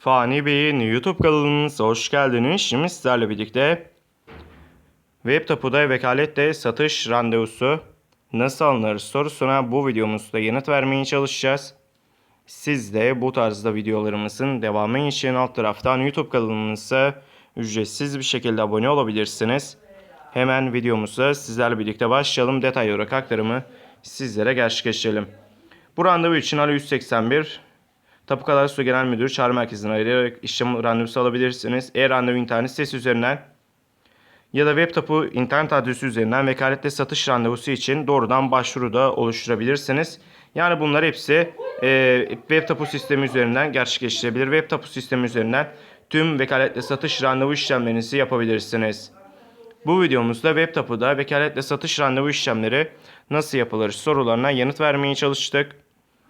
Fani Bey'in YouTube kanalınıza hoş geldiniz. Şimdi sizlerle birlikte Web tapuda vekalette satış randevusu nasıl alınır sorusuna bu videomuzda yanıt vermeye çalışacağız. Siz de bu tarzda videolarımızın devamı için alt taraftan YouTube kanalımıza ücretsiz bir şekilde abone olabilirsiniz. Hemen videomuza sizlerle birlikte başlayalım. Detay olarak aktarımı sizlere gerçekleştirelim. Bu randevu için Ali 181 Tapu Kadar Su Genel Müdürü Çağrı Merkezi'ne arayarak işlem randevusu alabilirsiniz. Eğer randevu internet sitesi üzerinden ya da web tapu internet adresi üzerinden vekaletle satış randevusu için doğrudan başvuru da oluşturabilirsiniz. Yani bunlar hepsi e, web tapu sistemi üzerinden gerçekleştirebilir. Web tapu sistemi üzerinden tüm vekaletle satış randevu işlemlerinizi yapabilirsiniz. Bu videomuzda web tapuda vekaletle satış randevu işlemleri nasıl yapılır sorularına yanıt vermeye çalıştık.